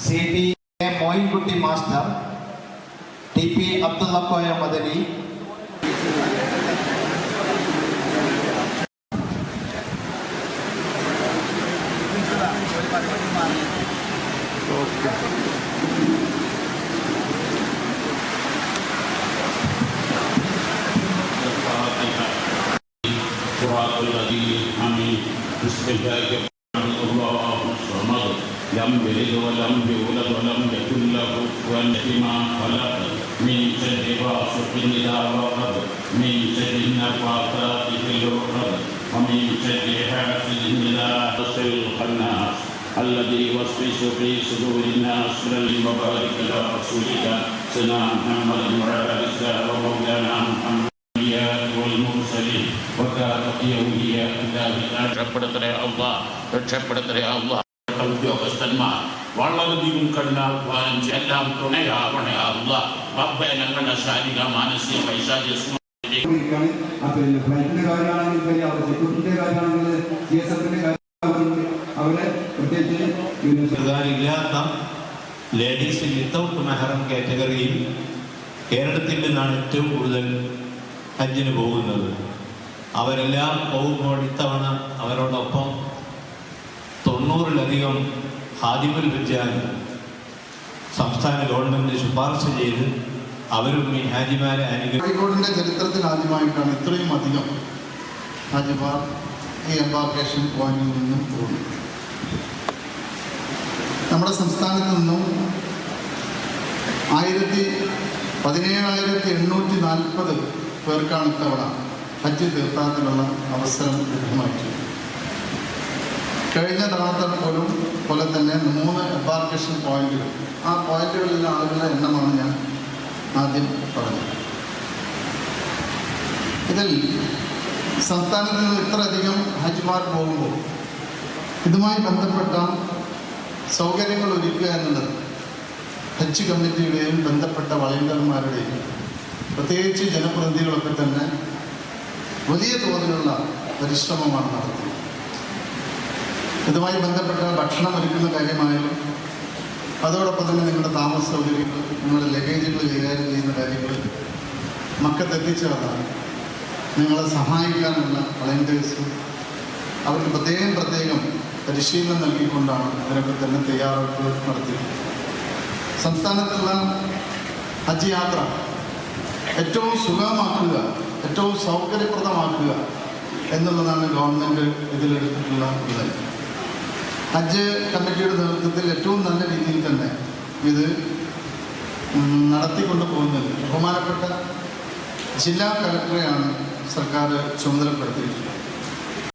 C T M Moinkutty master T P Abdulla Koya Madani Ameen उसके जाए لم يلد ولم يولد ولم يكن له كفوا لما خلق من شر غاسق إذا وقب من شر النفاثات في العقد ومن شر حاسد إذا حسد الخناس الذي يوسوس في صدور الناس من المبارك على رسولك سيدنا محمد وعلى آله ومولانا محمد الأنبياء والمرسلين وكانت أولياء ബന്ധപ്പെട്ട ഉദ്യോഗസ്ഥന്മാർ വളരെയധികം കഠിനാധ്വാനം എല്ലാം തുണയാവണയാവുക റബ്ബെ ഞങ്ങളുടെ ശാരീരിക മാനസിക പൈശാചിക പ്രത്യേകിച്ച് ലേഡീസ് വിത്തൗട്ട് മെഹറം കാറ്റഗറിയിൽ കേരളത്തിൽ നിന്നാണ് ഏറ്റവും കൂടുതൽ ഹജ്ജിന് പോകുന്നത്. അവരെല്ലാം പോകുമ്പോൾ ഇത്തവണ അവരോടൊപ്പം തൊണ്ണൂറിലധികം ഹാദിമുൽ വിദ്യാൻ സംസ്ഥാന ഗവൺമെന്റ് ശുപാർശ ചെയ്ത് അവരും ഈ ഹാജിമാരെ അനുഗ്രഹം കോഴിക്കോടിന്റെ ചരിത്രത്തിൽ ആദ്യമായിട്ടാണ് ഇത്രയും അധികം ഹാജിമാർ ഈ എംബാർക്കേഷൻ പോയിന്റിൽ നിന്നും പോകുന്നു നമ്മുടെ സംസ്ഥാനത്ത് നിന്നും ആയിരത്തി പതിനേഴായിരത്തി എണ്ണൂറ്റി നാൽപ്പത് പേർക്കാണ് ഇത്തവണ ഹജ്ജ് തീർത്ഥാടനത്തിനുള്ള അവസരം ലഭ്യമായിട്ടുള്ളത് കഴിഞ്ഞ തവണത്തെ പോലും പോലെ തന്നെ മൂന്ന് എമ്പാർക്കേഷൻ പോയിന്റുകൾ ആ പോയിന്റുകളിലെ ആളുകളുടെ എണ്ണമാണ് ഞാൻ ആദ്യം പറഞ്ഞത്. ഇതിൽ സംസ്ഥാനത്ത് നിന്ന് ഇത്രയധികം ഹജ്മാർ പോകുമ്പോൾ ഇതുമായി ബന്ധപ്പെട്ട സൗകര്യങ്ങൾ ഒരുക്കുക എന്നുള്ളത് ഹജ്ജ് കമ്മിറ്റിയുടെയും ബന്ധപ്പെട്ട വളണ്ടിയർമാരുടെയും പ്രത്യേകിച്ച് ജനപ്രതിനിധികളൊക്കെ തന്നെ വലിയ തോതിലുള്ള പരിശ്രമമാണ് നടത്തുന്നത്. ഇതുമായി ബന്ധപ്പെട്ട ഭക്ഷണം ഒരുക്കുന്ന കാര്യമായാലും അതോടൊപ്പം തന്നെ നിങ്ങളുടെ താമസ സൗകര്യങ്ങൾ നിങ്ങളുടെ ലഗേജുകൾ കൈകാര്യം ചെയ്യുന്ന കാര്യങ്ങൾ മക്കത്തെത്തിച്ചേർന്നാൽ നിങ്ങളെ സഹായിക്കാനുള്ള വളണ്ടിയേഴ്സും അവർക്ക് പ്രത്യേകം പ്രത്യേകം പരിശീലനം നൽകിക്കൊണ്ടാണ് അതിനൊക്കെ തന്നെ തയ്യാറെടുപ്പ് നടത്തിയത് സംസ്ഥാനത്തുള്ള ഹജ്ജ് യാത്ര ഏറ്റവും സുഗമമാക്കുക ഏറ്റവും സൗകര്യപ്രദമാക്കുക എന്നുള്ളതാണ് ഗവൺമെന്റ് ഇതിലെടുത്തിട്ടുള്ള ഇത് ഹജ്ജ് കമ്മിറ്റിയുടെ നേതൃത്വത്തിൽ ഏറ്റവും നല്ല രീതിയിൽ തന്നെ ഇത് നടത്തിക്കൊണ്ട് പോകുന്നത് ബഹുമാനപ്പെട്ട ജില്ലാ കലക്ടറെയാണ് സർക്കാർ ചുമതലപ്പെടുത്തിയിട്ടുള്ളത്